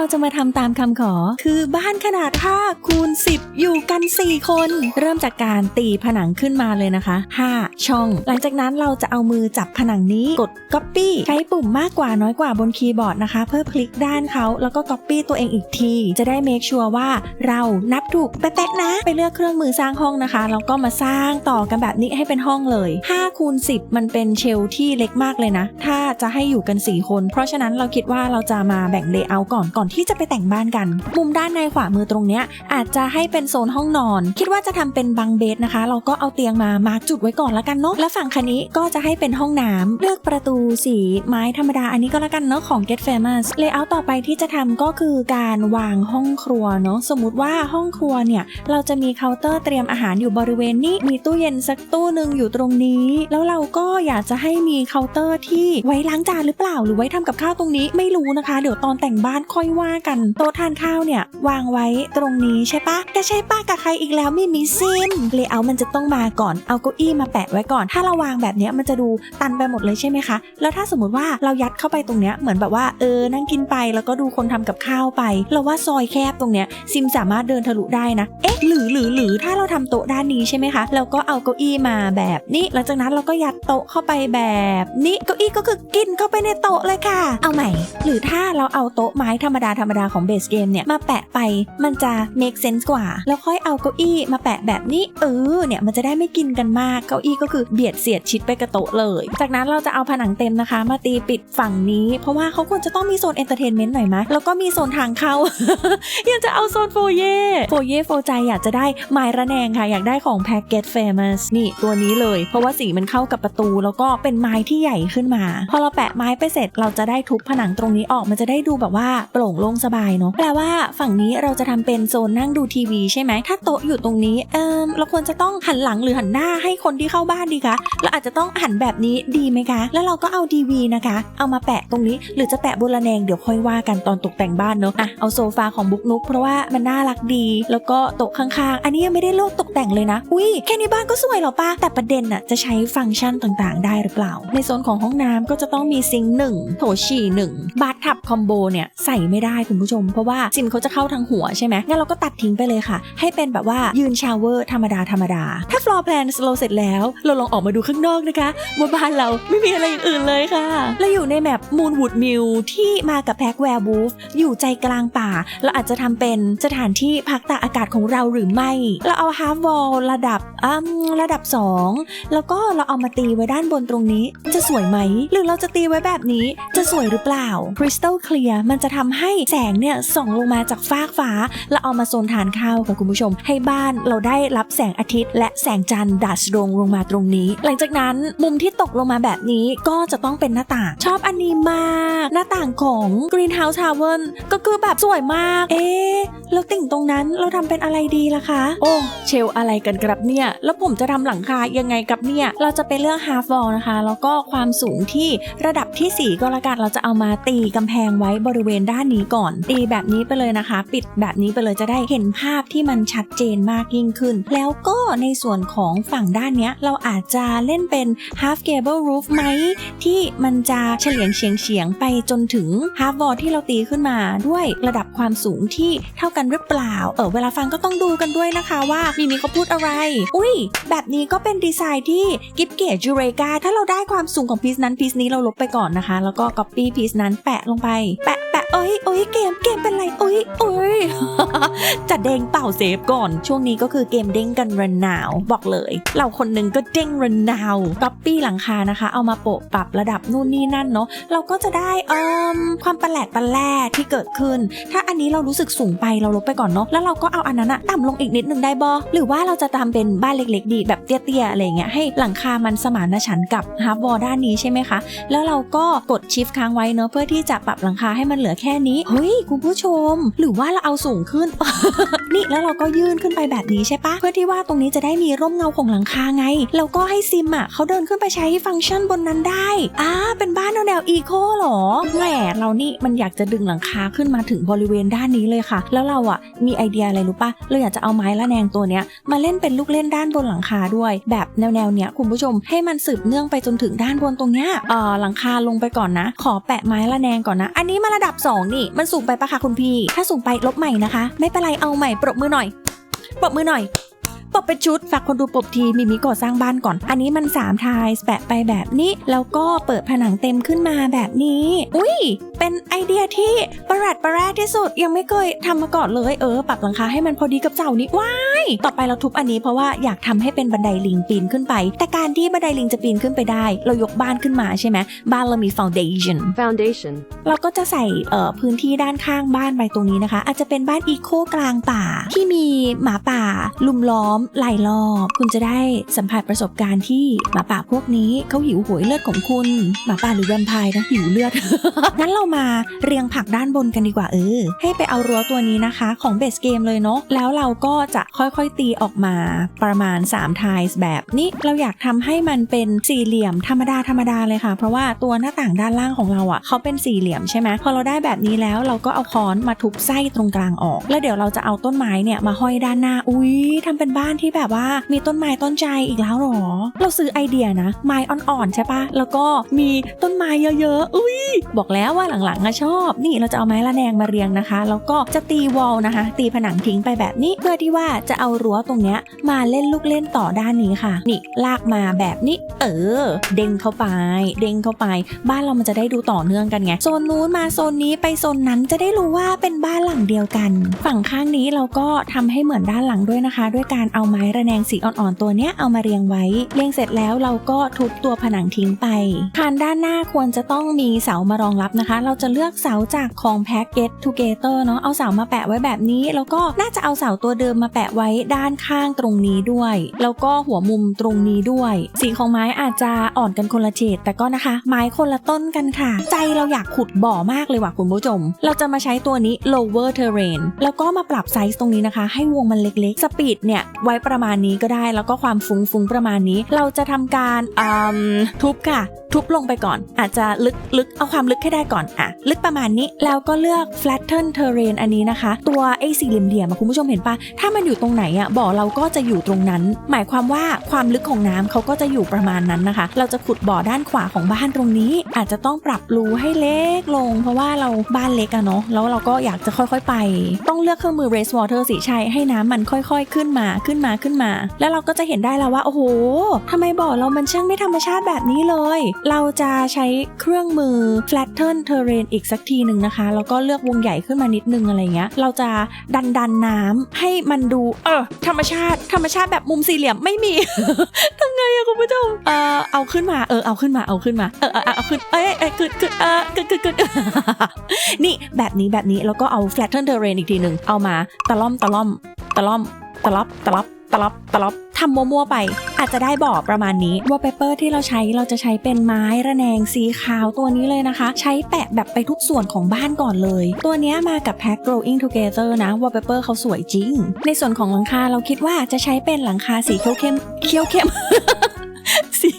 เราจะมาทำตามคำขอ คือบ้านขนาด5คูณ10 อยู่กัน 4 คน เริ่มจากการตีผนังขึ้นมาเลยนะคะ 5 ช่อง หลังจากนั้นเราจะเอามือจับผนังนี้กด Copy ใช้ปุ่มมากกว่าน้อยกว่าบนคีย์บอร์ดนะคะ เพื่อคลิกด้านเขาแล้วก็ Copy ตัวเองอีกที จะได้ make sure ว่าเรานับถูกเป๊ะๆนะ ไปเลือกเครื่องมือสร้างห้องนะคะแล้วก็มาสร้างต่อกันแบบนี้ให้เป็นห้องเลย5คูณ10 มันเป็นเชลที่เล็กมากเลยนะ ถ้าจะให้อยู่กัน 4 คน เพราะฉะนั้นเราคิดว่าเราจะมาแบ่งเลเยอร์ก่อนก่อนที่จะไปแต่งบ้านกัน มุมด้านในขวามือตรงเนี้ยอาจจะให้เป็นโซนห้องนอน คิดว่าจะทำเป็นบังเบดนะคะ เราก็เอาเตียงมามาร์กจุดไว้ก่อนละกันเนาะและฝั่งคันนี้ก็จะให้เป็นห้องน้ำเลือกประตูสีไม้ธรรมดาอันนี้ก็แล้วกันเนาะของ Get Famous เลเยอร์ต่อไปที่จะทำก็คือการวางห้องครัวเนาะสมมติว่าห้องครัวเนี่ยเราจะมีเคาน์เตอร์เตรียมอาหารอยู่บริเวณนี้มีตู้เย็นสักตู้หนึ่งอยู่ตรงนี้ แล้วเราก็อยากจะให้มีเคาน์เตอร์ที่ไว้ล้างจานหรือเปล่า หรือไว้ทำกับข้าวตรงนี้ไม่รู้นะคะ เดี๋ยวตอนแต่งบ้านค่อยว่ากันโต๊ะทานข้าวเนี่ยวางไว้ตรงนี้ใช่ปะแต่ใช่ปะกับใครอีกแล้วไม่มีซิมเลเยอร์มันจะต้องมาก่อนเอาเก้าอี้มาแปะไว้ก่อน ถ้าเราวางแบบนี้มันจะดูตันไปหมดเลยใช่ไหมคะ แล้วถ้าสมมติว่าเรายัดเข้าไปตรงเนี้ยเหมือนแบบว่าเออนั่งกินไปแล้วก็ดูคนทำกับข้าวไป เราว่าซอยแคบตรงเนี้ยซิมสามารถเดินทะลุได้นะเอ๊ะหรือหรือหรือถ้าเราทำโต๊ะด้านนี้ใช่ไหมคะเราก็เอาเก้าอี้มาแบบนี้ หลังจากนั้นเราก็ยัดโต๊ะเข้าไปแบบนี้เก้าอี้ก็คือกินเข้าไปในโต๊ะเลยค่ะ เอาใหม่ หรือถ้าเราเอาโต๊ะไม้ธรรมดาธรรมดาของเบสเกมเนี่ยมาแปะไปมันจะ make sense กว่า แล้วค่อยเอาเก้าอี้มาแปะแบบนี้เออเนี่ยมันจะได้ไม่กินกันมากเก้าอี้ก็คือเบียดเสียดชิดไปกับโต๊ะเลย จากนั้นเราจะเอาผนังเต็มนะคะ มาตีปิดฝั่งนี้ เพราะว่าเขาควรจะต้องมีโซนเอนเตอร์เทนเมนต์หน่อยไหมแล้วก็มีโซนทางเข้ายากจะเอาโซนโฟเย่โฟเย่โฟใจอยากจะได้ไม้ระแนงค่ะ อยากได้ของแพ็กเกจเฟมัสนี่ตัวนี้เลย เพราะว่าสีมันเข้ากับประตู แล้วก็เป็นไม้ที่ใหญ่ขึ้นมา พอเราแปะไม้ไปเสร็จเราจะได้ทุบผนังตรงนี้ออกมันจะได้ดูแบบว่าโปร่งโล่งสบายเนาะแปลว่าฝั่งนี้เราจะทำเป็นโซนนั่งดูทีวีใช่ไหมถ้าโต๊ะอยู่ตรงนี้เออเราควรจะต้องหันหลังหรือหันหน้าให้คนที่เข้าบ้านดีคะเราอาจจะต้องหันแบบนี้ดีไหมคะ แล้วเราก็เอาทีวีนะคะ เอามาแปะตรงนี้ หรือจะแปะบนระแนงเดี๋ยวค่อยว่ากันตอนตกแต่งบ้านเนาะอะเอาโซฟาของบุ๊กนุกเพราะว่ามันน่ารักดี แล้วก็โต๊ะข้างๆ อันนี้ยังไม่ได้โลกตกแต่งเลยนะอุ้ยแค่นี้บ้านก็สวยหรอปะแต่ประเด็นน่ะจะใช้ฟังก์ชันต่างๆ ได้หรือเปล่า ในโซนของห้องน้ำก็จะต้องมีซิงค์หนึ่งโถฉี่หนึ่งบาร์ทับคอมโบเนี่ยใส่ไม่ได้คุณผู้ชม เพราะว่าซิมเขาจะเข้าทางหัวใช่ไหมงั้นเราก็ตัดทิ้งไปเลยค่ะ ให้เป็นแบบว่ายืนชาวเวอร์ธรรมดาธรรมดา ถ้า floor plan เราเสร็จแล้ว เราลองออกมาดูข้างนอกนะคะว่าบ้านเราไม่มีอะไรอย่างอื่นเลยค่ะเราอยู่ในแมปมูนวูดมิลที่มากับแพ็กแวร์บูฟอยู่ใจกลางป่า เราอาจจะทำเป็นสถานที่พักตากอากาศของเราหรือไม่ เราเอาฮาร์ฟวอลระดับอืมระดับ 2 แล้วก็เราเอามาตีไว้ด้านบนตรงนี้ จะสวยไหม หรือเราจะตีไว้แบบนี้จะสวยหรือเปล่าคริสตัลเคลียร์มันจะทำให้แสงเนี่ยส่องลงมาจากฟากฟ้า แล้วเอามาโซนทานข้าวค่ะคุณผู้ชม ให้บ้านเราได้รับแสงอาทิตย์ และแสงจันทร์ดัชลงลงมาตรงนี้ หลังจากนั้นมุมที่ตกลงมาแบบนี้ก็จะต้องเป็นหน้าต่าง ชอบอันนี้มาก หน้าต่างของ Greenhouse Tower ก็คือแบบสวยมาก เอ๊ะแล้วติ่งตรงนั้นเราทำเป็นอะไรดีล่ะคะ โอ้เชลอะไรกันครับเนี่ย แล้วผมจะทำหลังคายังไงครับเนี่ย เราจะไปเลือก half wall นะคะ แล้วก็ความสูงที่ระดับที่ 4 ก็แล้วกันเราจะเอามาตีกำแพงไว้บริเวณด้านนี้ก่อนตีแบบนี้ไปเลยนะคะ ปิดแบบนี้ไปเลยจะได้เห็นภาพที่มันชัดเจนมากยิ่งขึ้น แล้วก็ในส่วนของฝั่งด้านเนี้ย เราอาจจะเล่นเป็น half gable roof ไหม ที่มันจะเฉลียงเฉียงเฉียงไปจนถึง half wall ที่เราตีขึ้นมาด้วยระดับความสูงที่เท่ากันหรือเปล่า เออเวลาฟังก็ต้องดูกันด้วยนะคะว่ามีมีเขาพูดอะไร อุ้ย แบบนี้ก็เป็นดีไซน์ที่กิฟเกตจูเรกาถ้าเราได้ความสูงของพีซนั้นพีซนี้เราลบไปก่อนนะคะ แล้วก็ copy พีซนั้นแปะลงไปแปะแปะ เอ้ยเอ้ยเกมเกมเป็นไรเอ้ยเอ้ยจัดเด้งเป่าเซฟก่อน ช่วงนี้ก็คือเกมเด้งกันรันาว บอกเลย เราคนหนึ่งก็เด้งรันาวก๊อปปี้หลังคานะคะ เอามาโปะปรับระดับนู่นนี่นั่นเนาะเราก็จะได้เอ่มความประหลกประแหลกที่เกิดขึ้น ถ้าอันนี้เรารู้สึกสูงไปเราลบไปก่อนเนาะแล้วเราก็เอาอันนั้นอะต่ำลงอีกนิดนึงได้บอหรือว่าเราจะทำเป็นบ้านเล็ก ๆ ดีแบบเตี้ยๆอะไรเงี้ยให้หลังคามันสมานฉันกับฮาร์ฟวอด้านนี้ใช่ไหมคะแล้วเราก็กดชิฟค้างไว้เนาะเพื่อที่จะปรับหลังคาให้มันเหลือแค่นี้ เฮ้ย คุณผู้ชม หรือว่าเราเอาสูงขึ้น นี่แล้วเราก็ยื่นขึ้นไปแบบนี้ใช่ปะเพื่อที่ว่าตรงนี้จะได้มีร่มเงาของหลังคาไง แล้วก็ให้ซิมอะเขาเดินขึ้นไปใช้ฟังก์ชันบนนั้นได้อ่าเป็นบ้านแนวแนวอีโคหรอแหมเรานี่มันอยากจะดึงหลังคาขึ้นมาถึงบริเวณด้านนี้เลยค่ะ แล้วเราอะมีไอเดียอะไรรู้ปะเราอยากจะเอาไม้ละแนงตัวเนี้ยมาเล่นเป็นลูกเล่นด้านบนหลังคาด้วย แบบแนวแนวเนี้ยคุณผู้ชมให้มันสืบเนื่องไปจนถึงด้านบนตรงเนี้ยเอ่อหลังคาลงไปก่อนนะ ขอแปะไม้ละแนงก่อนนะ อันนี้มาระดับ2นี่ มันสูงไปปะคะคุณพี่ ถ้าสูงไปลบใหม่นะคะ ไม่เป็นไรเอาใหม่ปรบมือหน่อย ปรบมือหน่อย ปรบเป็นชุดฝากคนดูปรบทีมีมิก่อสร้างบ้านก่อน อันนี้มัน3ทายแปะไปแบบนี้ แล้วก็เปิดผนังเต็มขึ้นมาแบบนี้ อุ้ย เป็นไอเดียที่ประหลาดประแรกที่สุดยังไม่เคยทำมาก่อนเลยเออ ปรับหลังคาให้มันพอดีกับเสานี้ว้ายต่อไปเราทุบอันนี้เพราะว่าอยากทำให้เป็นบันไดลิงปีนขึ้นไป แต่การที่บันไดลิงจะปีนขึ้นไปได้ เรายกบ้านขึ้นมาใช่ไหมบ้านเรามี foundation foundation, เราก็จะใส่เอ่อพื้นที่ด้านข้างบ้านไปตรงนี้นะคะ อาจจะเป็นบ้านอีโคกลางป่าที่มีหมาป่า ลุมล้อมหลายรอบ คุณจะได้สัมผัสประสบการณ์ที่หมาป่าพวกนี้เขาหิวโหวยเลือดของคุณหมาป่าหรือแวมไพร์นะหิวเลือด งั้นเรามาเรียงผักด้านบนกันดีกว่าเออ ให้ไปเอารั้วตัวนี้นะคะ ของเบสเกมเลยเนาะแล้วเราก็จะค่อยๆตีออกมาประมาณ3ทายแบบนี้เราอยากทำให้มันเป็นสี่เหลี่ยมธรรมดาธรรมดาเลยค่ะ เพราะว่าตัวหน้าต่างด้านล่างของเราอะ่ะเขาเป็นสี่เหลี่ยมใช่ไหมพอเราได้แบบนี้แล้วเราก็เอาค้อนมาทุบไส้ตรงกลางออก แล้วเดี๋ยวเราจะเอาต้นไม้เนี่ยมาห้อยด้านหน้าอุ้ยทำเป็นบ้านที่แบบว่ามีต้นไม้ต้นใจอีกแล้วหรอ เราซื้อไอเดียนะ ไม้อ่อนๆใช่ปะแล้วก็มีต้นไม้เยอะๆ อุ้ยบอกแล้วว่าหลังๆอะชอบ นี่เราจะเอาไม้ละแนงมาเรียงนะคะ แล้วก็จะตีวอลนะคะ ตีผนังทิ้งไปแบบนี้ เพื่อที่ว่าจะเอารั้วตรงเนี้ยมาเล่นลูกเล่นต่อด้านนี้ค่ะ นี่ลากมาแบบนี้ เออ เด้งเข้าไป เด้งเข้าไป บ้านเรามันจะได้ดูต่อเนื่องกันไง โซนนู้นมาโซนนี้ไปโซนนั้นจะได้รู้ว่าเป็นบ้านหลังเดียวกัน ฝั่งข้างนี้เราก็ทำให้เหมือนด้านหลังด้วยนะคะ ด้วยการเอาาไม้ระแนงสีอ่อนๆตัวเนี้ยเอามาเรียงไว้ เรียงเสร็จแล้วเราก็ทุบตัวผนังทิ้งไปคานด้านหน้าควรจะต้องมีเสามารองรับนะคะ เราจะเลือกเสาจากของแพ็กเกตทูเกเตอร์เนาะเอาเสามาแปะไว้แบบนี้ แล้วก็น่าจะเอาเสาตัวเดิมมาแปะไว้ด้านข้างตรงนี้ด้วย แล้วก็หัวมุมตรงนี้ด้วย สีของไม้อาจจะอ่อนกันคนละเฉดแต่ก็นะคะ ไม้คนละต้นกันค่ะ ใจเราอยากขุดบ่อมากเลยว่ะคุณผู้ชม เราจะมาใช้ตัวนี้ lower terrain แล้วก็มาปรับไซส์ตรงนี้นะคะ ให้วงมันเล็กๆสปีดเนี่ยไว้ประมาณนี้ก็ได้ แล้วก็ความฟุ้งฟุ้งๆประมาณนี้ เราจะทำการทุบค่ะ ทุบลงไปก่อน อาจจะลึกลึกเอาความลึกให้ได้ก่อนอะลึกประมาณนี้แล้วก็เลือก flatten terrain อันนี้นะคะ ตัวไอ้สี่เหลี่ยมๆอะคุณผู้ชมเห็นปะถ้ามันอยู่ตรงไหนอะบ่อเราก็จะอยู่ตรงนั้น หมายความว่าความลึกของน้ำเขาก็จะอยู่ประมาณนั้นนะคะ เราจะขุดบ่อด้านขวาของบ้านตรงนี้ อาจจะต้องปรับรูให้เล็กลง เพราะว่าเราบ้านเล็กอะเนาะแล้วเราก็อยากจะค่อยๆไป ต้องเลือกเครื่องมือ raise water สิใช่ให้น้ำมันค่อย ๆ ขึ้นมาขึ้นมาขึ้นมา แล้วเราก็จะเห็นได้แล้วว่าโอ้โหทำไมบ่อเรามันช่างไม่ธรรมชาติแบบนี้เลย เราจะใช้เครื่องมือ flatten terrain อีกสักทีหนึ่งนะคะ แล้วก็เลือกวงใหญ่ขึ้นมานิดนึงอะไรเงี้ย เราจะดันดันน้ำให้มันดู เออธรรมชาติ ธรรมชาติแบบมุมสี่เหลี่ยมไม่มีทำไงอะคุณผู้ชมเออเอาขึ้นมาเออเอาขึ้นมาเอาขึ้นมาเออเออเอาขึ้นเอ้ยเอ้ยขึ้นขึ้นเออขึ้นขึ้นขึ้นนี่แบบนี้แบบนี้แล้วก็เอา flatten terrain อีกทีหนึ่งเอามาตะล่อมตะล่อมตะล่อม ตลับตลับตลับตลับทำมั่วๆไป อาจจะได้บ่อประมาณนี้วอลเปเปอร์ที่เราใช้เราจะใช้เป็นไม้ระแนงสีขาวตัวนี้เลยนะคะ ใช้แปะแบบไปทุกส่วนของบ้านก่อนเลย ตัวนี้มากับแพ็ค growing together นะวอลเปเปอร์เขาสวยจริง ในส่วนของหลังคาเราคิดว่าจะใช้เป็นหลังคาสีเขียวเข้มเขียวเข้มสี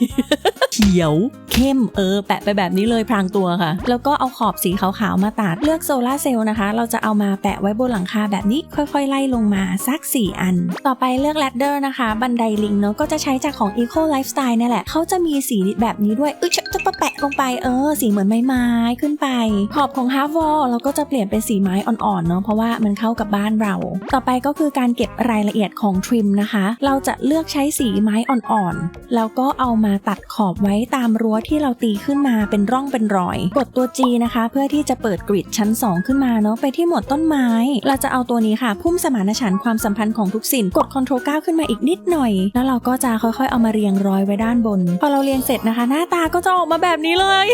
ขียว เข้มเออ แปะไปแบบนี้เลยพรางตัวค่ะ แล้วก็เอาขอบสีขาวๆมาตัดเลือกโซลาร์เซลล์นะคะ เราจะเอามาแปะไว้บนหลังคาแบบนี้ค่อยๆ ไล่ลงมาสัก 4 อัน ต่อไปเลือกแรดเดอร์นะคะ บันไดลิงเนาะก็จะใช้จากของ Eco Lifestyle นี่แหละเขาจะมีสีแบบนี้ด้วยเออจะจะแปะลงไปเออ สีเหมือนไม้ๆขึ้นไป ขอบของ Half Wall เราก็จะเปลี่ยนเป็นสีไม้อ่อนๆเนาะเพราะว่ามันเข้ากับบ้านเรา ต่อไปก็คือการเก็บรายละเอียดของทริมนะคะ เราจะเลือกใช้สีไม้อ่อนๆแล้วก็เอามาตัดขอบไว้ตามรั้วที่เราตีขึ้นมาเป็นร่องเป็นรอย กดตัว G นะคะ เพื่อที่จะเปิดกริดชั้น 2 ขึ้นมาเนาะไปที่หมวดต้นไม้ เราจะเอาตัวนี้ค่ะ พุ่มสมานฉันท์ความสัมพันธ์ของทุกสิ่งกด Ctrl 9 ขึ้นมาอีกนิดหน่อย แล้วเราก็จะค่อยๆ เอามาเรียงร้อยไว้ด้านบน พอเราเรียงเสร็จนะคะ หน้าตาก็จะออกมาแบบนี้เลย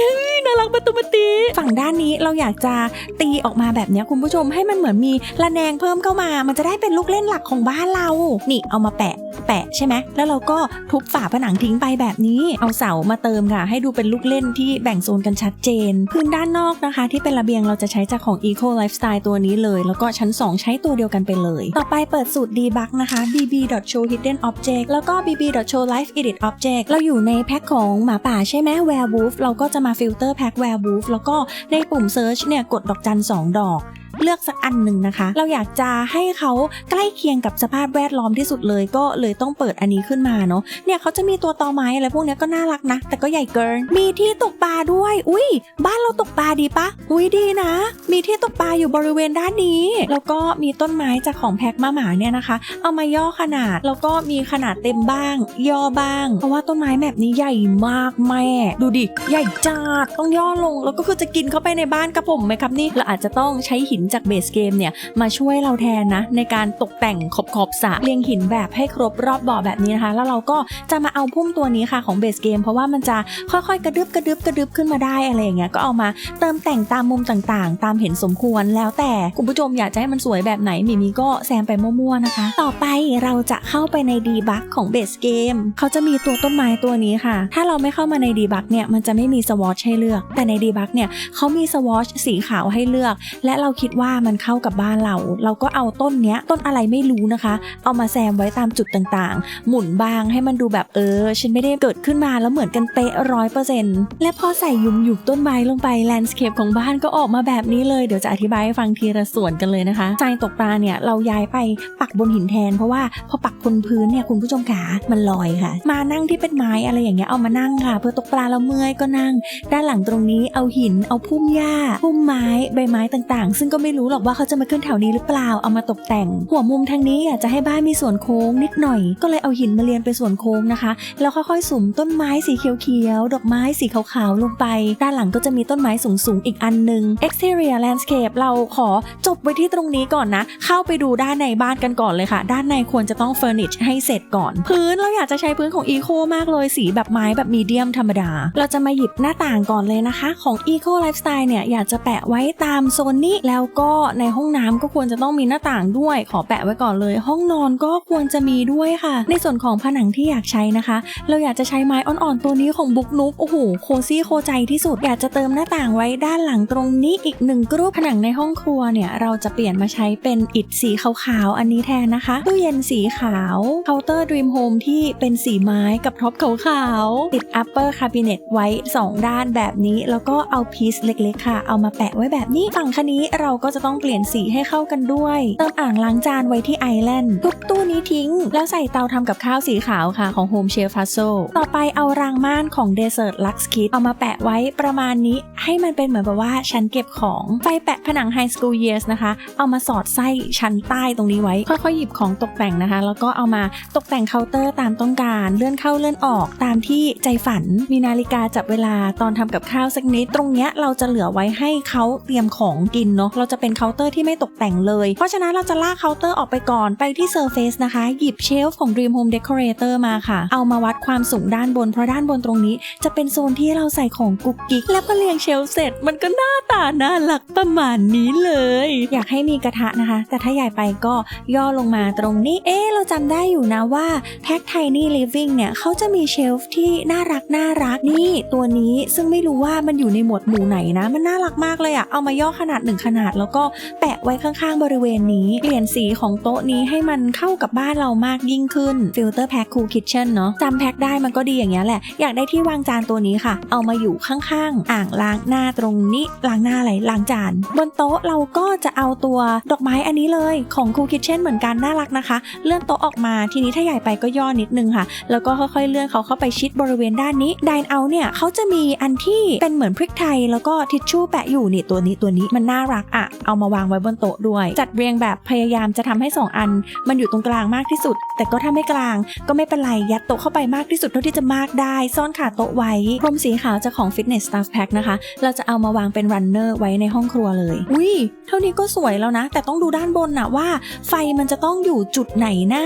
น่ารักประตูมาตีฝั่งด้านนี้เราอยากจะตีออกมาแบบนี้คุณผู้ชมให้มันเหมือนมีระแนงเพิ่มเข้ามา มันจะได้เป็นลูกเล่นหลักของบ้านเรา นี่เอามาแปะ แปะใช่ไหมแล้วเราก็ทุบฝาผนังทิ้งไปแบบนี้ เอาเสามาเติมค่ะ ให้ดูเป็นลูกเล่นที่แบ่งโซนกันชัดเจน พื้นด้านนอกนะคะ ที่เป็นระเบียงเราจะใช้จากของ Eco Lifestyle ตัวนี้เลย แล้วก็ชั้น 2 ใช้ตัวเดียวกันไปเลย ต่อไปเปิดสูตร debug นะคะ bb.show hidden object แล้วก็ bb.show live edit object เราอยู่ในแพ็คของหมาป่าใช่ไหม werewolf เราก็จะมาฟิลเตอร์แพ็ค werewolf แล้วก็ในปุ่ม search เนี่ยกดดอกจัน 2 ดอก เลือกสักอันหนึ่งนะคะ เราอยากจะให้เขาใกล้เคียงกับสภาพแวดล้อมที่สุดเลย ก็เลยต้องเปิดอันนี้ขึ้นมาเนาะเนี่ยเขาจะมีตัวตอไม้อะไรพวกนี้ก็น่ารักนะ แต่ก็ใหญ่เกิน มีที่ตกปลาด้วย อุ้ยบ้านเราตกปลาดีปะอุ้ยดีนะ มีที่ตกปลาอยู่บริเวณด้านนี้ แล้วก็มีต้นไม้จากของแพ็คมาหมาเนี่ยนะคะ เอามาย่อขนาดแล้วก็มีขนาดเต็มบ้าง ย่อบ้าง เพราะว่าต้นไม้แบบนี้ใหญ่มากแม่ ดูดิใหญ่จัดต้องย่อลง แล้วก็คือจะกินเข้าไปในบ้านกระผมไหมครับนี่เราอาจจะต้องใช้หินจากเบสเกมเนี่ยมาช่วยเราแทนนะ ในการตกแต่งขอบขอบสระเรียงหินแบบให้ครบรอบบ่อแบบนี้นะคะ แล้วเราก็จะมาเอาพุ่มตัวนี้ค่ะของเบสเกม เพราะว่ามันจะค่อยๆ กระดึบกระดึบกระดึบขึ้นมาได้อะไรอย่างเงี้ยก็เอามาเติมแต่งตามมุมต่างๆ ตามเห็นสมควรแล้วแต่คุณผู้ชมอยากจะให้มันสวยแบบไหนมิมีก็แซมไปมั่วๆนะคะ ต่อไปเราจะเข้าไปในดีบักของเบสเกมเขาจะมีตัวต้นไม้ตัวนี้ค่ะ ถ้าเราไม่เข้ามาในดีบักเนี่ยมันจะไม่มีสวอชให้เลือก แต่ในดีบักเนี่ยเขามีสวอชสีขาวให้เลือก และเราคิดว่ามันเข้ากับบ้านเรา เราก็เอาต้นเนี้ย ต้นอะไรไม่รู้นะคะ เอามาแซมไว้ตามจุดต่างๆ หมุนบางให้มันดูแบบเออ ฉันไม่ได้เกิดขึ้นมาแล้วเหมือนกันเป๊ะร้อยเปอร์เซ็นต์และพอใส่ยุมหยุกต้นไม้ลงไปแลนด์สเคปของบ้านก็ออกมาแบบนี้เลยเดี๋ยวจะอธิบายให้ฟังทีละส่วนกันเลยนะคะใจตกปลาเนี่ยเราย้ายไปปักบนหินแทน เพราะว่าพอปักบนพื้นเนี่ยคุณผู้ชมขามันลอยค่ะ มานั่งที่เป็นไม้อะไรอย่างเงี้ยเอามานั่งค่ะ เพื่อตกปลาแล้วเมื่อยก็นั่ง ด้านหลังตรงนี้เอาหินเอาพุ่มหญ้าพุ่มไม้ใบไม้ต่างๆ ซึ่งก็ไไม่รู้หรอกว่าเขาจะมาขึ้นแถวนี้หรือเปล่า เอามาตกแต่ง หัวมุมทางนี้อยากจะให้บ้านมีส่วนโค้งนิดหน่อย ก็เลยเอาหินมาเรียนเป็นส่วนโค้งนะคะ แล้วค่อยๆสุมต้นไม้สีเขียวๆ ดอกไม้สีขาวๆ ลงไป ด้านหลังก็จะมีต้นไม้สูงๆ อีกอันหนึ่ง exterior landscape เราขอจบไว้ที่ตรงนี้ก่อนนะ เข้าไปดูด้านในบ้านกันก่อนเลยค่ะ ด้านในควรจะต้อง furnish ให้เสร็จก่อน พื้นเราอยากจะใช้พื้นของ eco มากเลย สีแบบไม้แบบมีเดียมธรรมดา เราจะมาหยิบหน้าต่างก่อนเลยนะคะ ของ eco lifestyle เนี่ยอยากจะแปะไว้ตามโซนนี้แล้วก็ในห้องน้ำก็ควรจะต้องมีหน้าต่างด้วย ขอแปะไว้ก่อนเลย ห้องนอนก็ควรจะมีด้วยค่ะ ในส่วนของผนังที่อยากใช้นะคะ เราอยากจะใช้ไม้อ่อนๆตัวนี้ของบุกนุกโอ้โหโคซี่โคใจที่สุด อยากจะเติมหน้าต่างไว้ด้านหลังตรงนี้อีกหนึ่งกรุ๊ปผนังในห้องครัวเนี่ยเราจะเปลี่ยนมาใช้เป็นอิฐสีขาวๆอันนี้แทนนะคะตู้เย็นสีขาวเคาน์เตอร์ดรีมโฮมที่เป็นสีไม้กับท็อปขาวๆติด upper cabinet ไว้ 2 ด้านแบบนี้ แล้วก็เอาพีซเล็กๆค่ะ เอามาแปะไว้แบบนี้ฝั่งคันนี้เราก็จะต้องเปลี่ยนสีให้เข้ากันด้วยเติมอ่างล้างจานไว้ที่ไอแลนด์ทุบตู้นี้ทิ้ง แล้วใส่เตาทำกับข้าวสีขาวค่ะของ Home Chef f a s o ต่อไปเอารางม่านของ Desert Lux Kit เอามาแปะไว้ประมาณนี้ให้มันเป็นเหมือนแบบว่าชั้นเก็บของไฟแปะผนัง High School Years นะคะ เอามาสอดไส้ชั้นใต้ตรงนี้ไว้ ค่อยๆหยิบของตกแต่งนะคะ แล้วก็เอามาตกแต่งเคาน์เตอร์ตามต้องการ เลื่อนเข้าเลื่อนออกตามที่ใจฝันมีนาฬิกาจับเวลาตอนทำกับข้าวสักนิด ตรงเนี้ยเราจะเหลือไว้ให้เขาเตรียมของกินเนาะเราจะเป็นเคาน์เตอร์ที่ไม่ตกแต่งเลย เพราะฉะนั้นเราจะลากเคาน์เตอร์ออกไปก่อนไปที่ Surface นะคะ หยิบเชลฟ์ของ Dream Home Decorator มาค่ะ เอามาวัดความสูงด้านบน เพราะด้านบนตรงนี้ จะเป็นโซนที่เราใส่ของกุ๊กกิ๊กแล้วพอเรียงเชลฟ์เสร็จ มันก็หน้าตาน่ารักประมาณนี้เลย อยากให้มีกระทะนะคะ แต่ถ้าใหญ่ไปก็ย่อลงมาตรงนี้ เอ๊เราจำได้อยู่นะว่าแพ็ค Tiny Living เนี่ยเขาจะมีเชลฟ์ที่น่ารักน่ารักนี่ตัวนี้ซึ่งไม่รู้ว่ามันอยู่ในหมวดหมู่ไหนนะ มันน่ารักมากเลยอะเอามาย่อขนาดหนึ่งขนาดแล้วก็แปะไว้ข้างๆ บริเวณนี้เปลี่ยนสีของโต๊ะนี้ให้มันเข้ากับบ้านเรามากยิ่งขึ้นฟิลเตอร์แพ็คคูคิทเช่นเนาะจำแพ็คได้มันก็ดีอย่างเงี้ยแหละ อยากได้ที่วางจานตัวนี้ค่ะ เอามาอยู่ข้างๆ อ่างล้างหน้าตรงนี้ล้างหน้าอะไรล้างจาน บนโต๊ะเราก็จะเอาตัวดอกไม้อันนี้เลยของคูคิทเช่นเหมือนกันน่ารักนะคะ เลื่อนโต๊ะออกมาทีนี้ถ้าใหญ่ไปก็ย่อนิดนึงค่ะ แล้วก็ค่อยๆเลื่อนเขาเข้าไปชิดบริเวณด้านนี้ไดนเอาเนี่ยเขาจะมีอันที่เป็นเหมือนพริกไทย แล้วก็ทิชชู่แปะอยู่นี่ตัวนี้ตัวนี้มันน่ารักอะเอามาวางไว้บนโต๊ะด้วย จัดเรียงแบบพยายามจะทำให้ 2 อัน มันอยู่ตรงกลางมากที่สุด แต่ก็ถ้าไม่กลาง ก็ไม่เป็นไร ยัดโต๊ะเข้าไปมากที่สุดเท่าที่จะมากได้ ซ่อนขาโต๊ะไว้พรมสีขาวจากของ Fitness Stuff Pack นะคะ เราจะเอามาวางเป็นรันเนอร์ไว้ในห้องครัวเลย อุ้ยเท่านี้ก็สวยแล้วนะ แต่ต้องดูด้านบนนะว่า ไฟมันจะต้องอยู่จุดไหนนะ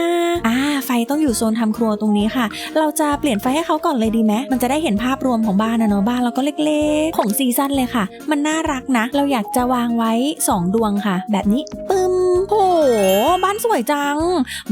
อ่าไฟต้องอยู่โซนทำครัวตรงนี้ค่ะ เราจะเปลี่ยนไฟให้เขาก่อนเลยดีไหมมันจะได้เห็นภาพรวมของบ้านนะเนาะบ้านเราก็เล็กๆ ของซีซั่นเลยค่ะ มันน่ารักนะ เราอยากจะวางไว้2 ดวงค่ะ แบบนี้ปึ้มโหบ้านสวยจัง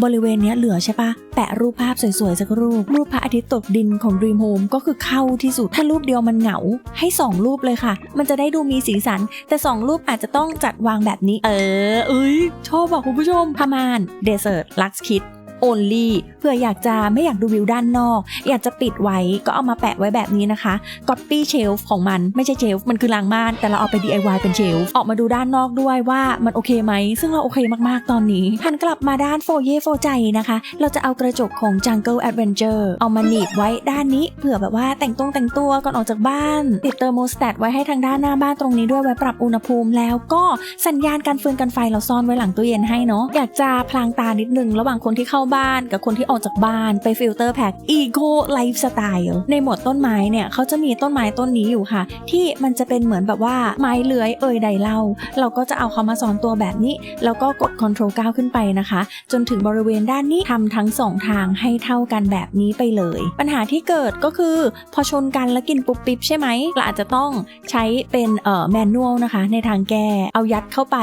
บริเวณเนี้ยเหลือใช่ปะแปะรูปภาพสวยๆสักรูป รูปพระอาทิตย์ตกดินของ Dream Home ก็คือเข้าที่สุด ถ้ารูปเดียวมันเหงา ให้ 2 รูปเลยค่ะ มันจะได้ดูมีสีสัน แต่ 2 รูปอาจจะต้องจัดวางแบบนี้ เออเอ้ยชอบอะคุณผู้ชมพามานเดเซอร์ลักซ์คิด only เพื่ออยากจะไม่อยากดูวิวด้านนอก อยากจะปิดไว้ก็เอามาแปะไว้แบบนี้นะคะ copy shelf ของมันไม่ใช่ shelf มันคือรางม่าน แต่เราเอาไป DIY เป็น shelf ออกมาดูด้านนอกด้วยว่ามันโอเคไหม ซึ่งเราโอเคมากๆตอนนี้หันกลับมาด้านโฟเย่โฟใจนะคะ เราจะเอากระจกของ Jungle Adventure เอามาหนีบไว้ด้านนี้เผื่อแบบว่าแต่งตรงแต่งตัวก่อนออกจากบ้าน ติดเตอร์โมสแตทไว้ให้ทางด้านหน้าบ้านตรงนี้ด้วยไว้ปรับอุณหภูมิ แล้วก็สัญญาณการฟืนกันไฟเราซ่อนไว้หลังตู้เย็นให้เนาะอยากจะพลางตานิดนึงระหว่างคนที่เข้าบ้านกับคนที่ออกจากบ้านไปฟิลเตอร์แพ็ก Eco Lifestyle ในหมวดต้นไม้เนี่ยเขาจะมีต้นไม้ต้นนี้อยู่ค่ะ ที่มันจะเป็นเหมือนแบบว่าไม้เลื้อยเอ่ยใดเล่า เราก็จะเอาเขามาซ้อนตัวแบบนี้ แล้วก็กด Ctrl 9 ขึ้นไปนะคะ จนถึงบริเวณด้านนี้ทำทั้งสองทางให้เท่ากันแบบนี้ไปเลย ปัญหาที่เกิดก็คือพอชนกันแล้วกินปุ๊บปิ๊บใช่ไหมเราอาจจะต้องใช้เป็นเอ่อแมนนวลนะคะในทางแก้เอายัดเข้าไป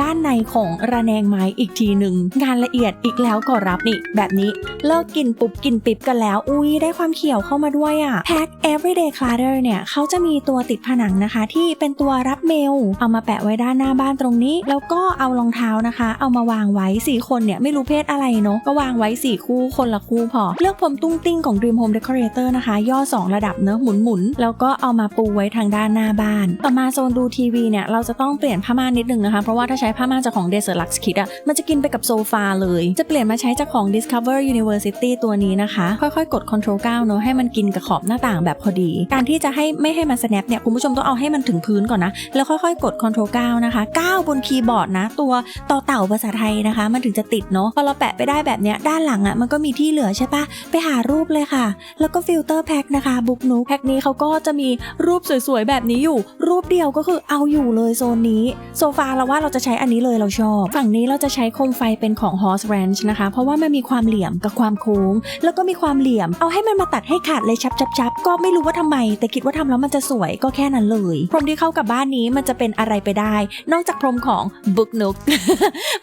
ด้านในของระแนงไม้อีกทีหนึ่งงานละเอียดอีกแล้วก็รับนี่แบบนี้ เลิกกินปุ๊บกินปิ๊บกันแล้ว อุ้ยได้ความเขียวเข้ามาด้วยอะ่ะ Pack Everyday Clutter เนี่ยเขาจะมีตัวติดผนังนะคะ ที่เป็นตัวรับเมล เอามาแปะไว้ด้านหน้าบ้านตรงนี้ แล้วก็เอารองเท้านะคะ เอามาวางไว้ 4 คนเนี่ยไม่รู้เพศอะไรเนาะก็วางไว้ 4 คู่คนละคู่พอ เลือกผมตุ้งติ้งของ Dream Home Decorator นะคะ ย่อ 2 ระดับเนอะหมุนหมุนๆแล้วก็เอามาปูไว้ทางด้านหน้าบ้าน ต่อมาโซนดูทีวีเนี่ยเราจะต้องเปลี่ยนผ้าม่านนิดนึงนะคะเพราะว่าถ้าใช้ผ้าม่านจากของ Desert Lux Kit อะมันจะกินไปกับโซฟาเลย จะเปลี่ยนมาใช้จากของของ Discover University ตัวนี้นะคะ ค่อยๆ กด Ctrl 9เนอะให้มันกินกับขอบหน้าต่างแบบพอดี การที่จะให้ไม่ให้มัน snap เนี่ยคุณผู้ชมต้องเอาให้มันถึงพื้นก่อนนะ แล้วค่อยๆ กด Ctrl 9นะคะ9บนคีย์บอร์ดนะ ตัวต่อเต่าภาษาไทยนะคะ มันถึงจะติดเนาะพอเราแปะไปได้แบบเนี้ยด้านหลังอะ่ะมันก็มีที่เหลือใช่ปะไปหารูปเลยค่ะ แล้วก็ฟิลเตอร์แพ็คนะคะบุ๊กนูแพ็คนี้เขาก็จะมีรูปสวยๆแบบนี้อยู่ รูปเดียวก็คือเอาอยู่เลยโซนนี้โซฟาเราว่าเราจะใช้อันนี้เลยเราชอบ ฝั่งนี้เราจะใช้โคมไฟเป็นของ Horse Ranch นะคะ เพราะว่ามันมีความเหลี่ยมกับความโค้ง แล้วก็มีความเหลี่ยม เอาให้มันมาตัดให้ขาดเลยชับๆๆก็ไม่รู้ว่าทำไม แต่คิดว่าทำแล้วมันจะสวยก็แค่นั้นเลย พรมที่เข้ากับบ้านนี้มันจะเป็นอะไรไปได้ นอกจากพรมของ Book Nook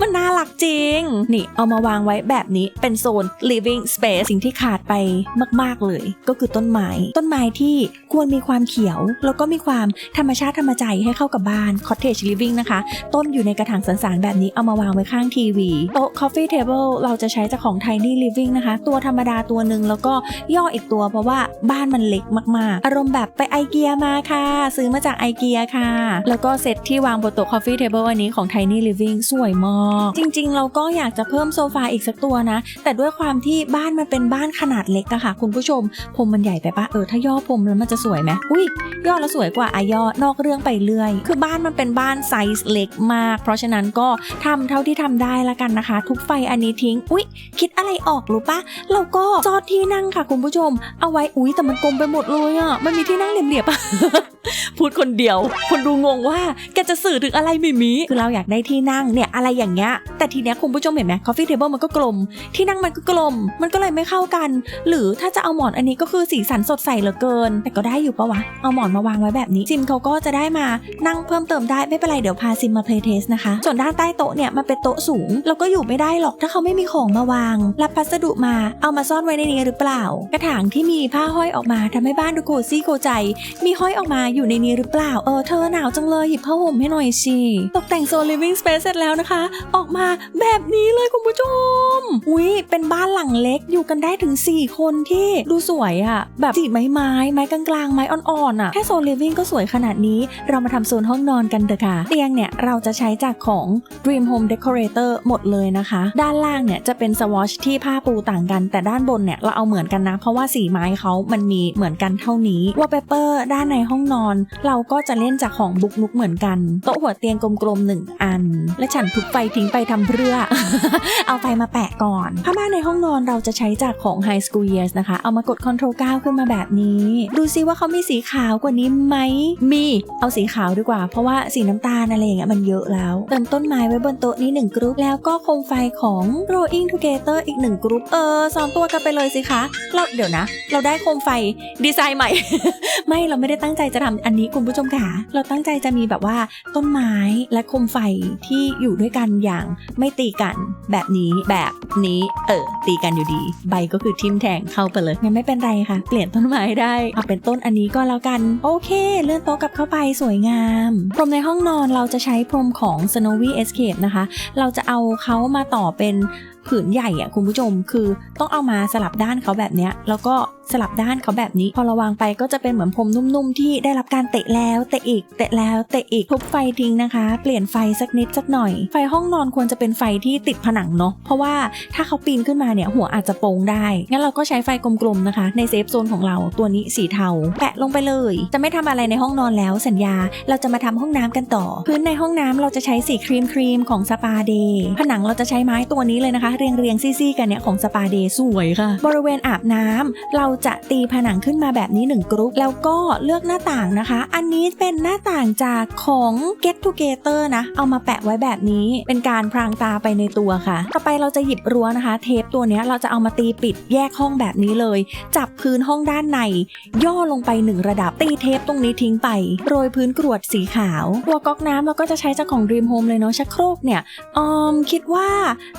มันน่ารักจริง นี่เอามาวางไว้แบบนี้เป็นโซน living space สิ่งที่ขาดไปมาก ๆเลย ก็คือต้นไม้ ต้นไม้ที่ควรมีความเขียว แล้วก็มีความธรรมชาติธรรมใจให้เข้ากับบ้าน cottage living นะคะ ต้นอยู่ในกระถางสันสานแบบนี้เอามาวางไว้ข้างทีวีโต๊ะ coffee table เราจะใช้จากของ tiny living นะคะ ตัวธรรมดาตัวหนึ่งแล้วก็ย่ออีกตัวเพราะว่าบ้านมันเล็กมากๆ อารมณ์แบบไปไอเกียมาค่ะ ซื้อมาจากไอเกียค่ะ แล้วก็เซตที่วางบนโต๊ะ coffee table อันนี้ของ tiny living สวยมาก จริงๆ เราก็อยากจะเพิ่มโซฟาอีกสักตัวนะ แต่ด้วยความที่บ้านมันเป็นบ้านขนาดเล็กอะค่ะ คุณผู้ชมพรมมันใหญ่ไปปะเออถ้าย่อพรมแล้วมันจะสวยไหมอุ้ยย่อแล้วสวยกว่าอะย่อนอกเรื่องไปเรื่อย คือบ้านมันเป็นบ้านไซส์เล็กมาก เพราะฉะนั้นก็ทำเท่าที่ทำได้ละกันนะคะ ทุกไฟอันนี้ทิ้ง อุ๊ยคิดอะไรออกรู้ปะเราก็จอดที่นั่งค่ะคุณผู้ชม เอาไว้อุ๊ยแต่มันกลมไปหมดเลยอะมันมีที่นั่งเหลี่ยมๆอะพูดคนเดียว คนดูงงว่าแกจะสื่อถึงอะไรมิมิคือเราอยากได้ที่นั่งเนี่ยอะไรอย่างเงี้ยแต่ทีเนี้ยคุณผู้ชมเห็นไหม coffee table มันก็กลม ที่นั่งมันก็กลม มันก็เลยไม่เข้ากัน หรือถ้าจะเอาหมอนอันนี้ก็คือสีสันสดใสเหลือเกิน แต่ก็ได้อยู่ปะวะ เอาหมอนมาวางไว้แบบนี้ซิมเขาก็จะได้มานั่งเพิ่มเติมได้ไม่เป็นไรเดี๋ยวพาซิมมา play test นะคะส่วนด้านใต้โต๊ะเนี่ยมันเป็นโต๊ะสูงเราก็อยู่ไม่ได้หรอกถ้าเขาไม่มีของมาวาง รับพัสดุมาเอามาซ่อนไว้ในนี้หรือเปล่า กระถางที่มีผ้าห้อยออกมาทำให้บ้านดูโกซี่โกใจ มีห้อยออกมาอยู่ในนี้หรือเปล่า เออเธอหนาวจังเลยหยิบผ้าห่มให้หน่อยสิตกแต่งโซน living space เสร็จแล้วนะคะ ออกมาแบบนี้เลยคุณผู้ชมอุ้ยเป็นบ้านหลังเล็กอยู่กันได้ถึง 4 คนที่ดูสวยอะ่ะแบบสีไม้ไม้ไม้กลางๆไม้อ่อนๆอะ่ะแค่โซน living ก็สวยขนาดนี้ เรามาทำโซนห้องนอนกันเถอะค่ะเตียงเนี่ยเราจะใช้จากของ Dream Home Decorator หมดเลยนะคะ ด้านล่างเนี่ยจะเป็นสวอชที่ผ้าปูต่างกัน แต่ด้านบนเนี่ยเราเอาเหมือนกันนะ เพราะว่าสีไม้เขามันมีเหมือนกันเท่านี้วอลเปเปอร์ด้านในห้องนอน เราก็จะเล่นจากของบุกนุกเหมือนกัน โต๊ะหัวเตียงกลมๆหนึ่งอัน และฉันทุบไฟทิ้งไปทำเพื่อ เอาไฟมาแปะก่อนผ้าม่านในห้องนอนเราจะใช้จากของ High School Years นะคะ เอามากด Ctrl 9ขึ้นมาแบบนี้ ดูซิว่าเขามีสีขาวกว่านี้ไหมมีเอาสีขาวดีกว่า เพราะว่าสีน้ำตาลอะไรอย่างเงี้ยมันเยอะแล้วเติมต้นไม้ไว้บนโต๊ะนี้หนึ่งกรุ๊ปแล้วก็โคมไฟของ Growing Together อีกหนึ่งกรุ๊ปเออสองตัวกันไปเลยสิคะ เราเดี๋ยวนะ เราได้โคมไฟดีไซน์ใหม่ ไม่เราไม่ได้ตั้งใจจะทำอันนี้คุณผู้ชมค่ะ เราตั้งใจจะมีแบบว่าต้นไม้และโคมไฟที่อยู่ด้วยกันอย่างไม่ตีกัน แบบนี้แบบนี้เออตีกันอยู่ดี ใบก็คือทิ่มแทงเข้าไปเลยงั้นไม่เป็นไรค่ะ เปลี่ยนต้นไม้ได้เอาเป็นต้นอันนี้ก็แล้วกัน โอเค เลื่อนโต๊ะกลับเข้าไปสวยงาม พรมในห้องนอนเราจะใช้พรมของ Snowy Escape นะคะ เราจะเอาเขามาต่อเป็น ผืนใหญ่อะคุณผู้ชมคือต้องเอามาสลับด้านเขาแบบเนี้ยแล้วก็ สลับด้านเขาแบบนี้ พอเระวางไปก็จะเป็นเหมือนพรมนุ่มๆ ที่ได้รับการเตะแล้วเตะอีกเตะแล้วเตะอีกทุบไฟทิ้งนะคะ เปลี่ยนไฟสักนิดสักหน่อย ไฟห้องนอนควรจะเป็นไฟที่ติดผนังเนาะเพราะว่าถ้าเขาปีนขึ้นมาเนี่ยหัวอาจจะโปงได้งั้นเราก็ใช้ไฟกลมๆนะคะ ในเซฟโซนของเราตัวนี้สีเทาแปะลงไปเลย จะไม่ทำอะไรในห้องนอนแล้วสัญญาเราจะมาทำห้องน้ำกันต่อ พื้นในห้องน้ำเราจะใช้สีครีมครีมของสปาเดย์ผนังเราจะใช้ไม้ตัวนี้เลยนะคะ เรียงเรียงซี่ๆกันเนี่ยของสปาเดย์สวยค่ะ บริเวณอาบน้ำเราจะตีผนังขึ้นมาแบบนี้หนึ่งกรุ๊ป แล้วก็เลือกหน้าต่างนะคะ อันนี้เป็นหน้าต่างจากของ Get Together นะ เอามาแปะไว้แบบนี้ เป็นการพรางตาไปในตัวค่ะ ต่อไปเราจะหยิบรั้วนะคะ เทปตัวนี้เราจะเอามาตีปิดแยกห้องแบบนี้เลย จับพื้นห้องด้านใน ย่อลงไปหนึ่งระดับ ตีเทปตรงนี้ทิ้งไป โรยพื้นกรวดสีขาวตัวก๊อกน้ำเราก็จะใช้จากของ Dream Home เลยเนาะชักโครกเนี่ยออมคิดว่า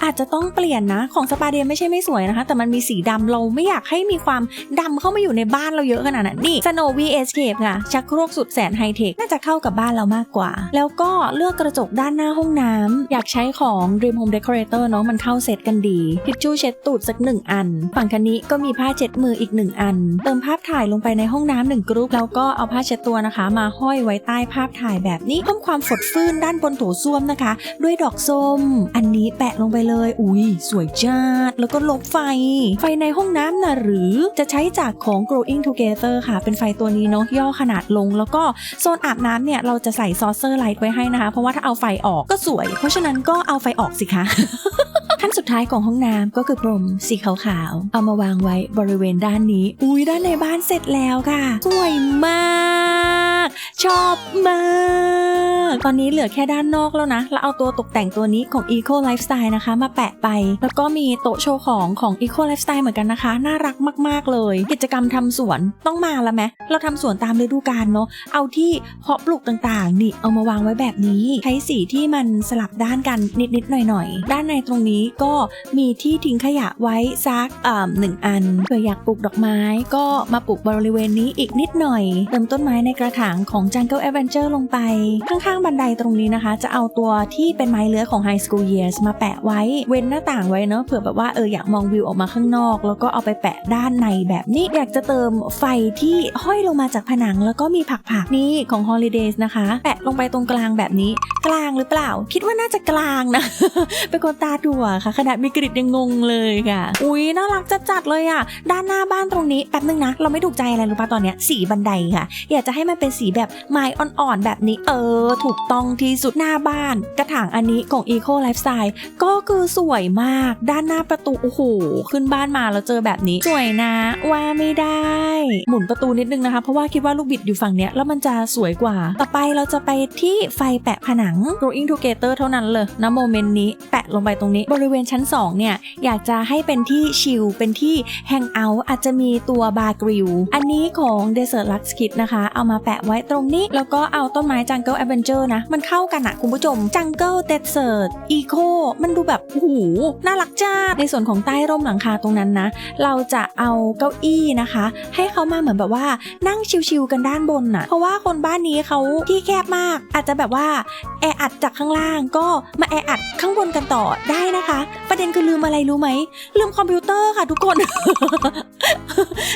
อาจจะต้องเปลี่ยนนะ ของสปาเดียไม่ใช่ไม่สวยนะคะ แต่มันมีสีดำเราไม่อยากให้มีความดำเข้ามาอยู่ในบ้านเราเยอะขนาดนั้นนี่ Snow V Escape ค่ะ ชักโครกสุดแสนไฮเทค น่าจะเข้ากับบ้านเรามากกว่า แล้วก็เลือกกระจกด้านหน้าห้องน้ำ อยากใช้ของ Dream Home Decorator เนาะมันเข้าเซตกันดีทิชชู่เช็ดตูดสักหนึ่งอัน ฝั่งคันนี้ก็มีผ้าเช็ดมืออีกหนึ่งอัน เติมภาพถ่ายลงไปในห้องน้ำหนึ่งกรุ๊ปแล้วก็เอาผ้าเช็ดตัวนะคะ มาห้อยไว้ใต้ภาพถ่ายแบบนี้เพิ่มความฝดฟื้นด้านบนโถส้วมนะคะ ด้วยดอกส้ม อันนี้แปะลงไปเลย อุ้ยสวยจัดแล้วก็ลบไฟ ไฟในห้องน้ำนะหรือจะใช้ช้จากของ Growing Together ค่ะ เป็นไฟตัวนี้เนาะย่อขนาดลง แล้วก็โซนอาบน้ำเนี่ย เราจะใส่ซอสเซอร์ไลท์ไว้ให้นะคะ เพราะว่าถ้าเอาไฟออกก็สวย เพราะฉะนั้นก็เอาไฟออกสิคะขั้นสุดท้ายของห้องน้ำก็คือพรมสีขาวๆ เอามาวางไว้บริเวณด้านนี้ อุ้ยด้านในบ้านเสร็จแล้วค่ะ สวยมาก ชอบมาก ตอนนี้เหลือแค่ด้านนอกแล้วนะ แล้วเอาตัวตกแต่งตัวนี้ของ Eco Lifestyle นะคะ มาแปะไป แล้วก็มีโต๊ะโชว์ของของ Eco Lifestyle เหมือนกันนะคะ น่ารักมากๆเลยกิจกรรมทำสวนต้องมาแล้วไหมเราทำสวนตามฤดูกาลเนาะเอาที่เพาะปลูกต่างๆนี่เอามาวางไว้แบบนี้ใช้สีที่มันสลับด้านกันนิดๆหน่อยๆ ด้านในตรงนี้ก็มีที่ทิ้งขยะไว้ซักอ่าหนึ่งอันเผื่ออยากปลูกดอกไม้ ก็มาปลูกบริเวณนี้อีกนิดหน่อย เติมต้นไม้ในกระถางของ Jungle Adventure ลงไป ข้างๆ บันไดตรงนี้นะคะ จะเอาตัวที่เป็นไม้เลื้อยของ High School Years มาแปะไว้เว้นหน้าต่างไว้เนอะเผื่อแบบว่าเอออยากมองวิวออกมาข้างนอก แล้วก็เอาไปแปะด้านในแบบนี้อยากจะเติมไฟที่ห้อยลงมาจากผนัง แล้วก็มีผักๆนี่ของ Holidays นะคะ แปะลงไปตรงกลางแบบนี้ กลางหรือเปล่า คิดว่าน่าจะกลางนะ เป็นคนตาถั่วค่ะขนาดมีกริดยังงงเลยค่ะ อุ๊ยน่ารักจัดๆเลยอะ ด้านหน้าบ้านตรงนี้แป๊บนึงนะ เราไม่ถูกใจอะไรรู้ป่ะตอนเนี้ยสีบันไดค่ะ อยากจะให้มันเป็นสีแบบไม้อ่อนๆแบบนี้ เออ ถูกต้องที่สุดหน้าบ้าน กระถางอันนี้ของ Eco Lifestyle ก็คือสวยมากด้านหน้าประตูโอ้โหขึ้นบ้านมาแล้วเจอแบบนี้สวยนะว่าไม่ได้ หมุนประตูนิดนึงนะคะ เพราะว่าคิดว่าลูกบิดอยู่ฝั่งเนี้ยแล้วมันจะสวยกว่า ต่อไปเราจะไปที่ไฟแปะผนัง Growing Together เท่านั้นเลยนะโมเมนต์นี้แปะลงไปตรงนี้ บริเวณชั้น 2 เนี่ย อยากจะให้เป็นที่ชิลเป็นที่แฮงเอาท์อาจจะมีตัวบาร์กริลอันนี้ของ Desert Lux Kit นะคะ เอามาแปะไว้ตรงนี้ แล้วก็เอาต้นไม้ Jungle Adventure นะ มันเข้ากันอะคุณผู้ชม Jungle Desert Eco มันดูแบบโอ้โหน่ารักจ้าในส่วนของใต้ร่มหลังคาตรงนั้นนะ เราจะเอาเก้าอี้นะคะ ให้เขามาเหมือนแบบว่านั่งชิลๆกันด้านบนน่ะ เพราะว่าคนบ้านนี้เขาที่แคบมาก อาจจะแบบว่าแออัดจากข้างล่างก็มาแออัดข้างบนกันต่อได้นะคะ ประเด็นคือลืมอะไรรู้ไหมลืมคอมพิวเตอร์ค่ะทุกคน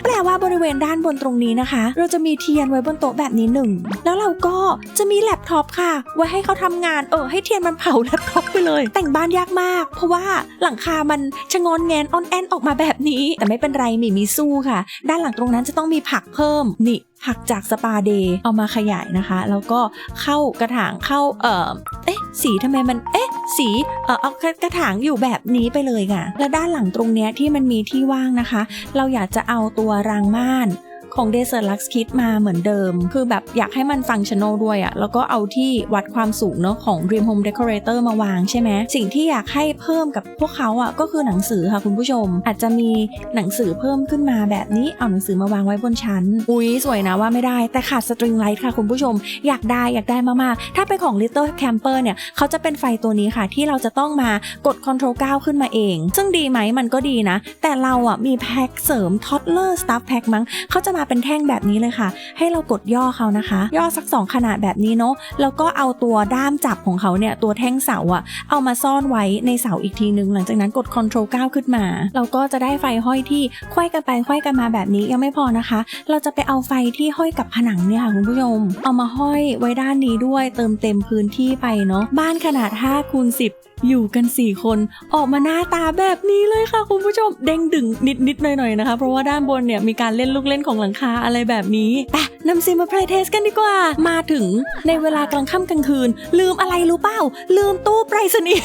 แปลว่าบริเวณด้านบนตรงนี้นะคะ เราจะมีเทียนไว้บนโต๊ะแบบนี้หนึ่งแล้วเราก็จะมีแล็ปท็อปค่ะ ไว้ให้เขาทำงานเออให้เทียนมันเผาแล็ปท็อปไปเลย แต่งบ้านยากมาก เพราะว่าหลังคามันชะงอนแงนออนแอนออกมาแบบนี้ แต่ไม่เป็นไรมีมีสู้ค่ะ ด้านหลังตรงนั้นจะต้องมีผักเพิ่มนี่ผักจากสปาเดย์เอามาขยายนะคะ แล้วก็เข้ากระถางเข้าเอ่อเอ๊ะสีทำไมมันเอ๊ะสีเออเอากระกระถางอยู่แบบนี้ไปเลยค่ะ และด้านหลังตรงเนี้ยที่มันมีที่ว่างนะคะ เราอยากจะเอาตัวรางม่าน ของ Desert Lux Kit มาเหมือนเดิม คือแบบอยากให้มันฟังชั่นอลด้วยอะแล้วก็เอาที่วัดความสูงเนาะของ Dream Home Decorator มาวางใช่ไหมสิ่งที่อยากให้เพิ่มกับพวกเขาอะก็คือหนังสือค่ะคุณผู้ชม อาจจะมีหนังสือเพิ่มขึ้นมาแบบนี้เอาหนังสือมาวางไว้บนชั้น อุ๊ยสวยนะว่าไม่ได้แต่ขาดสตริงไลท์ค่ะคุณผู้ชม อยากได้อยากได้มากๆถ้าเป็นของ Little Camper เนี่ยเขาจะเป็นไฟตัวนี้ค่ะ ที่เราจะต้องมากด Control 9 ขึ้นมาเอง ซึ่งดีไหมมันก็ดีนะ แต่เราอะมีแพ็คเสริม Toddler Stuff Pack มั้งเขาจะมาเป็นแท่งแบบนี้เลยค่ะ ให้เรากดย่อเขานะคะ ย่อสักสองขนาดแบบนี้เนาะแล้วก็เอาตัวด้ามจับของเขาเนี่ยตัวแท่งเสาอะเอามาซ่อนไว้ในเสาอีกทีนึง หลังจากนั้นกด Ctrl 9 ขึ้นมา เราก็จะได้ไฟห้อยที่ควยกันไปควยกันมาแบบนี้ยังไม่พอนะคะ เราจะไปเอาไฟที่ห้อยกับผนังเนี่ยค่ะคุณผู้ชม เอามาห้อยไว้ด้านนี้ด้วยเติมเต็มพื้นที่ไปเนาะบ้านขนาด5คูณ10 อยู่กัน 4 คน ออกมาหน้าตาแบบนี้เลยค่ะ คุณผู้ชมเด้งดึงนิดๆหน่อยๆนะคะ เพราะว่าด้านบนเนี่ยมีการเล่นลูกเล่นของหลังคาอะไรแบบนี้ไปนำซิมมา play test กันดีกว่า มาถึงในเวลากลางค่ำกลางคืน ลืมอะไรรู้เปล่า ลืมตู้ไปรษณีย์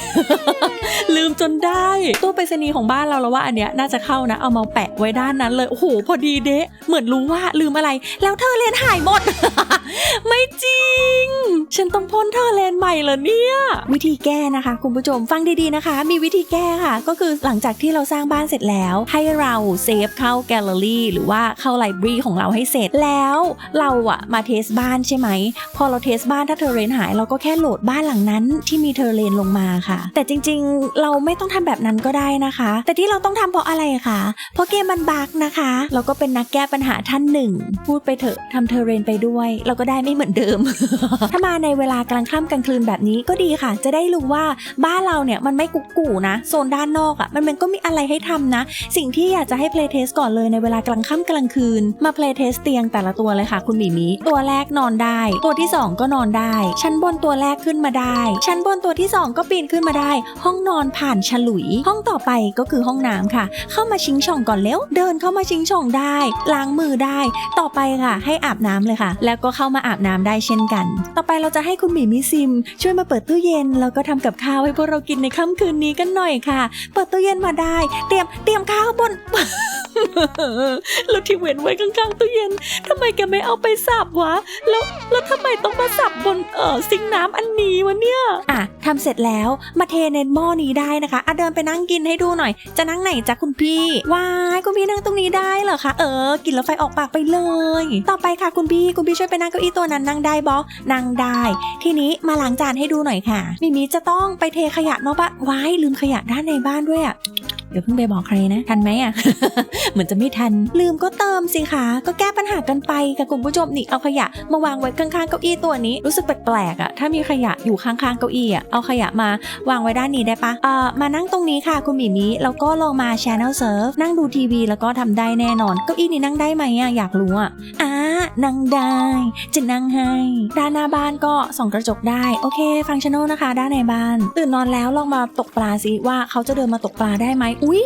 ลืมจนได้ ตู้ไปรษณีย์ของบ้านเราแล้วว่าอันเนี้ยน่าจะเข้านะ เอามาแปะไว้ด้านนั้นเลย โอ้โห พอดีเดะเหมือนรู้ว่าลืมอะไร แล้วเธอเรียนหายหมด ไม่จริง ฉันต้องพ่นเธอเลนใหม่เหรอเนี่ย วิธีแก้นะคะคุณผู้ชมฟังดีๆนะคะ มีวิธีแก้ค่ะ ก็คือหลังจากที่เราสร้างบ้านเสร็จแล้ว ให้เราเซฟเข้าแกลเลอรี่หรือว่าเข้าไลบรารีของเราให้เสร็จแล้วเราอะมาเทสบ้านใช่ไหม พอเราเทสบ้านถ้าเทอร์เรนหาย เราก็แค่โหลดบ้านหลังนั้นที่มีเทอร์เรนลงมาค่ะ แต่จริงๆ เราไม่ต้องทำแบบนั้นก็ได้นะคะ แต่ที่เราต้องทำเพราะอะไรคะเพราะเกมมันบักนะคะ เราก็เป็นนักแก้ปัญหาท่านหนึ่ง พูดไปเถอะทำเทอร์เรนไปด้วย เราก็ได้ไม่เหมือนเดิม ถ้ามาในเวลากลางค่ำกลางคืนแบบนี้ก็ดีค่ะ จะได้รู้ว่าบ้านเราเนี่ยมันไม่กุกกูนะโซนด้านนอกอะ่ะมันมันก็มีอะไรให้ทำนะ สิ่งที่อยากจะให้ play test ก่อนเลยในเวลากลางค่ำกลางคืน มา play test เตียงแต่ละตัวเลยค่ะคุณหมีมีตัวแรกนอนได้ ตัวที่ 2 ก็นอนได้ ชั้นบนตัวแรกขึ้นมาได้ ชั้นบนตัวที่ 2 ก็ปีนขึ้นมาได้ ห้องนอนผ่านฉลุย ห้องต่อไปก็คือห้องน้ำค่ะ เข้ามาชิงช่องก่อนเร็วเดินเข้ามาชิงช่องได้ล้างมือได้ ต่อไปค่ะ ให้อาบน้ำเลยค่ะ แล้วก็เข้ามาอาบน้ำได้เช่นกัน ต่อไปเราจะให้คุณหมีมิซิม ช่วยมาเปิดตู้เย็นแล้วก็ทำกับข้าวให้วกเรากินในค่ำคืนนี้กันหน่อยค่ะ เปิดตู้เย็นมาได้ เตรียมเตรียมข้าวบนแล้วที่เว้นไว้ข้างๆตู้เย็นทำไมแกไม่เอาไปสับวะ แล้วแล้วทำไมต้องมาสับบนเอ่อซิงค์น้ำอันนี้วะเนี่ยอะทำเสร็จแล้วมาเทในหม้อนี้ได้นะคะอะเดินไปนั่งกินให้ดูหน่อย จะนั่งไหนจ๊ะคุณพี่ว้ายคุณพี่นั่งตรงนี้ได้เหรอคะเออ กินแล้วไฟออกปากไปเลย ต่อไปค่ะคุณพี่คุณพี่ช่วยไปนั่งเก้าอี้ตัวนั้นนั่งได้บอนั่งได้ ทีนี้มาล้างจานให้ดูหน่อยค่ะมิมีจะต้องไปเทขยะนอกบ้านว้ายลืมขยะด้านในบ้านด้วยอะ ดี๋ยวเพิ่งไปบอกใครนะ ทันไหมอะ เหมือนจะไม่ทัน ลืมก็เติมสิคะ ก็แก้ปัญหากันไปค่ะคุณผู้ชมนี่ เอาขยะมาวางไว้ข้างๆเก้าอี้ตัวนี้ รู้สึกแปลกๆอะ ถ้ามีขยะอยู่ข้างๆเก้าอี้อะ เอาขยะมาวางไว้ด้านนี้ได้ปะเอ่อ มานั่งตรงนี้ค่ะคุณหมีมีแล้วก็ลองมา Channel Surf นั่งดูทีวีแล้วก็ทำได้แน่นอน เก้าอี้นี้นั่งได้ไหมอะ อยากรู้อะอ่านั่งได้ จะนั่งให้ ด้านหน้าบ้านก็ส่องกระจกได้ โอเค ฟังชั่นอลนะคะ ด้านในบ้าน ตื่นนอนแล้วลองมาตกปลาสิว่าเขาจะเดินมาตกปลาได้ไหมอุ้ย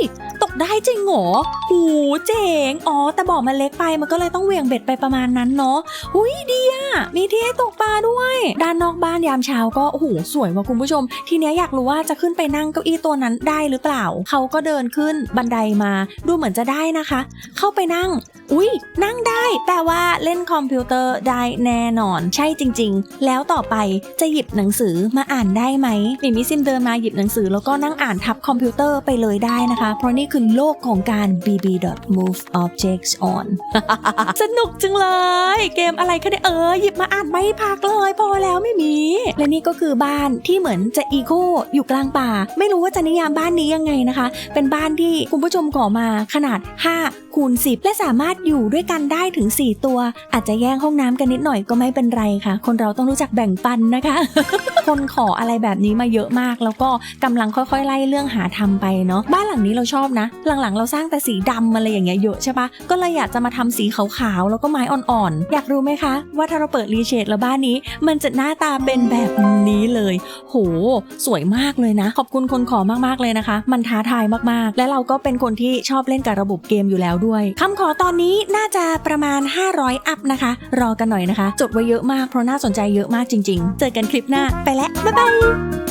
ได้จริงเหรอหูเจ๋ง อ๋อ แต่บ่อมันเล็กไปมันก็เลยต้องเหวี่ยงเบ็ดไปประมาณนั้นเนาะอุ้ยดีอะมีที่ให้ตกปลาด้วย ด้านนอกบ้านยามเช้าก็โอ้โหสวยว่ะคุณผู้ชม ทีเนี้ยอยากรู้ว่าจะขึ้นไปนั่งเก้าอี้ตัวนั้นได้หรือเปล่า เขาก็เดินขึ้นบันไดมาดูเหมือนจะได้นะคะ เข้าไปนั่ง อุ้ยนั่งได้แปลว่าเล่นคอมพิวเตอร์ได้แน่นอน ใช่จริง ๆ แล้วต่อไปจะหยิบหนังสือมาอ่านได้ไหมมิมิซิมเดินมาหยิบหนังสือแล้วก็นั่งอ่านทับคอมพิวเตอร์ไปเลยได้นะคะ เพราะนี่คือโลกของการ bb move objects on สนุกจังเลย เกมอะไรคะเนี่ยเออหยิบมาอ่านไม่พักเลยพอแล้วไม่มี และนี่ก็คือบ้านที่เหมือนจะอีโคอยู่กลางป่า ไม่รู้ว่าจะนิยามบ้านนี้ยังไงนะคะ เป็นบ้านที่คุณผู้ชมก่อมาขนาด 5 คูณ 10 และสามารถอยู่ด้วยกันได้ถึง 4 ตัว อาจจะแย่งห้องน้ำกันนิดหน่อยก็ไม่เป็นไรค่ะ คนเราต้องรู้จักแบ่งปันนะคะ คนขออะไรแบบนี้มาเยอะมาก แล้วก็กำลังค่อยๆไล่เรื่องหาทำไปเนาะบ้านหลังนี้เราชอบนะหลังๆ เราสร้างแต่สีดำอะไรอย่างเงี้ยเยอะใช่ปะก็เลยอยากจะมาทำสีขาวๆแล้วก็ไม้อ่อนๆ อยากรู้ไหมคะ ว่าถ้าเราเปิดรีเชดแล้วบ้านนี้ มันจะหน้าตาเป็นแบบนี้เลย โห สวยมากเลยนะ ขอบคุณคนขอมากๆเลยนะคะ มันท้าทายมากๆ และเราก็เป็นคนที่ชอบเล่นกับระบบเกมอยู่แล้วด้วยคำขอตอนนี้น่าจะประมาณ 500 อัพนะคะ รอกันหน่อยนะคะ จดไว้เยอะมากเพราะน่าสนใจเยอะมากจริง ๆ เจอกันคลิปหน้าไปแล้วบ๊ายบาย